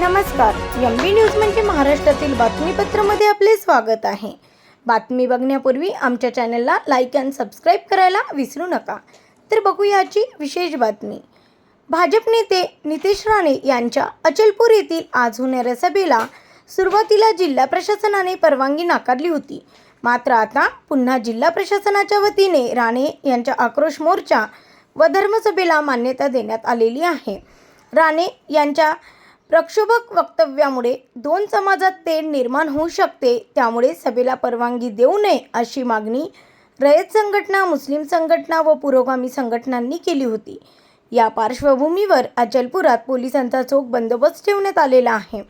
नमस्कार. M B news म्हणजे महाराष्ट्रातील बातमीपत्रामध्ये आपले स्वागत आहे. बातमी बघण्यापूर्वी आमच्या चॅनलला लाईक अँड सबस्क्राईब करायला विसरू नका. तर बघूयाची विशेष बातमी. भाजप नेते नितेश राणे यांच्या अचलपूर येथील आज होणाऱ्या सभेला सुरुवातीला जिल्हा प्रशासनाने परवानगी नाकारली होती. मात्र आता पुन्हा जिल्हा प्रशासनाच्या वतीने राणे यांच्या आक्रोश मोर्चा व धर्मसभेला मान्यता देण्यात आलेली आहे. राणे यांच्या प्रक्षोभक वक्तव्यामुळे दोन समाजात तेढ निर्माण होऊ शकते त्यामुळे सभेला परवानगी देऊ नये अशी मागणी रयत संघटना मुस्लिम संघटना व पुरोगामी संघटनांनी केली होती. या पार्श्वभूमीवर अचलपुरात पोलिसांचा चोख बंदोबस्त ठेवण्यात आलेला आहे.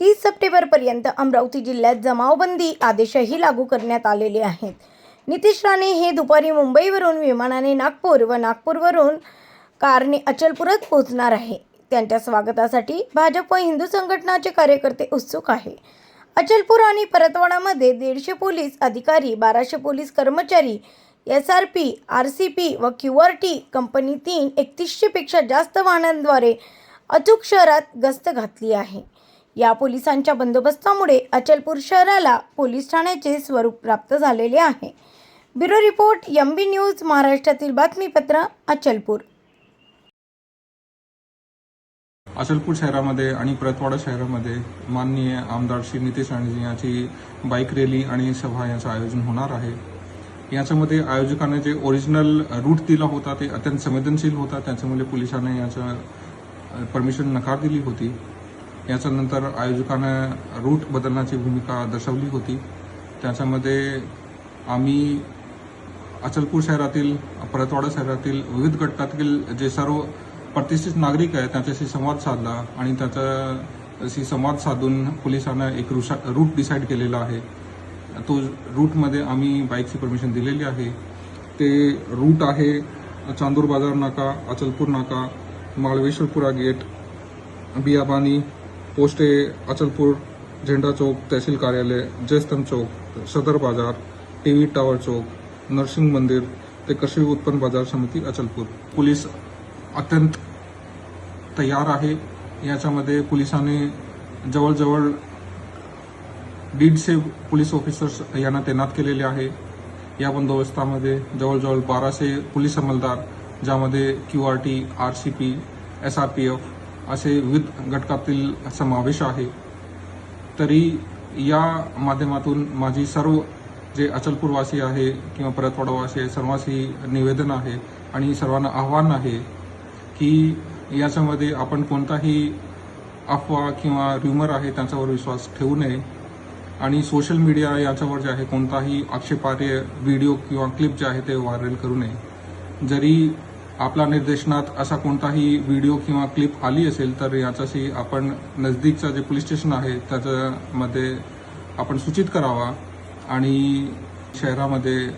तीस सप्टेंबरपर्यंत अमरावती जिल्ह्यात जमावबंदी आदेशही लागू करण्यात आलेले आहेत. नितीश राणे हे दुपारी मुंबईवरून विमानाने नागपूर व नागपूरवरून कारने अचलपुरात पोहोचणार आहे त्यांच्या स्वागतासाठी भाजप व हिंदू संघटनाचे कार्यकर्ते उत्सुक आहे. अचलपूर आणि परतवाडामध्ये दीडशे पोलीस अधिकारी बाराशे पोलीस कर्मचारी S R P R C P व क्यू आर टी कंपनी तीन एकतीसशेपेक्षा जास्त वाहनांद्वारे अचूक शहरात गस्त घातली आहे. या पोलिसांच्या बंदोबस्तामुळे अचलपूर शहराला पोलीस ठाण्याचे स्वरूप प्राप्त झालेले आहे. Bureau report M B news महाराष्ट्रातील बातमीपत्र अचलपूर. अचलपूर शहरामध्ये आणि परतवाडा शहरामध्ये माननीय आमदार श्री नितेश राणेजी यांची बाईक रॅली आणि सभा याचं आयोजन होणार आहे. याच्यामध्ये आयोजकाने जे ओरिजिनल रूट दिला होता ते अत्यंत संवेदनशील होता. त्याच्यामुळे पोलिसांनी याचं परमिशन नकार दिली होती. याच्यानंतर आयोजकानं रूट बदलण्याची भूमिका दर्शवली होती. त्याच्यामध्ये आम्ही अचलपूर शहरातील परतवाडा शहरातील विविध गटातील जे सर्व प्रतिष्ठित नागरिक आहे त्यांच्याशी संवाद साधला आणि त्याच्याशी संवाद साधून पोलिसांना एक रुषा रूट डिसाईड केलेला आहे. तो रूटमध्ये आम्ही बाईकची परमिशन दिलेली आहे. ते रूट आहे चांदूर बाजार नाका अचलपूर नाका माळवेश्वरपुरा गेट बियाबानी पोस्टे अचलपूर झेंडा चौक तहसील कार्यालय Jaystambh chowk Sadar Bazaar T V tower chowk nursing मंदिर ते कृषी उत्पन्न बाजार समिती अचलपूर. पोलीस अत्यंत तयार आहे. याच्यामध्ये पोलिसांनी जवळजवळ दीडशे पोलीस ऑफिसर्स यांना तैनात केलेले आहे. या बंदोबस्तामध्ये जवळजवळ बाराशे पोलीस अंमलदार ज्यामध्ये Q R T R C P S R P F असे विविध घटकातील समावेश आहे. तरी या माध्यमातून माझी सर्व जे अचलपूरवासी आहे किंवा परतवाडावासी आहे सर्वांशी निवेदन आहे आणि सर्वांना आव्हान आहे की याच्यामध्ये आपण कोणताही अफवा किंवा र्युमर आहे त्यांच्यावर विश्वास ठेवू नये. आणि सोशल मीडिया याच्यावर जे आहे कोणताही आक्षेपार्ह व्हिडिओ किंवा क्लिप जे आहे ते व्हायरल करू नये. जरी आपल्या निर्देशनात असा कोणताही व्हिडिओ किंवा क्लिप आली असेल तर याच्याशी आपण नजदीकचं जे पोलीस स्टेशन आहे त्याच्यामध्ये आपण सूचित करावा. आणि शहरामध्ये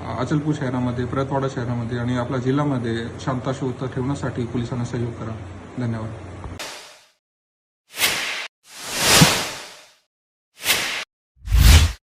अचलपूर शहरामध्ये प्रतवाडा शहरामध्ये आणि आपल्या जिल्ह्यामध्ये शांता ठेवण्यासाठी पोलिसांना सहयोग करा. धन्यवाद.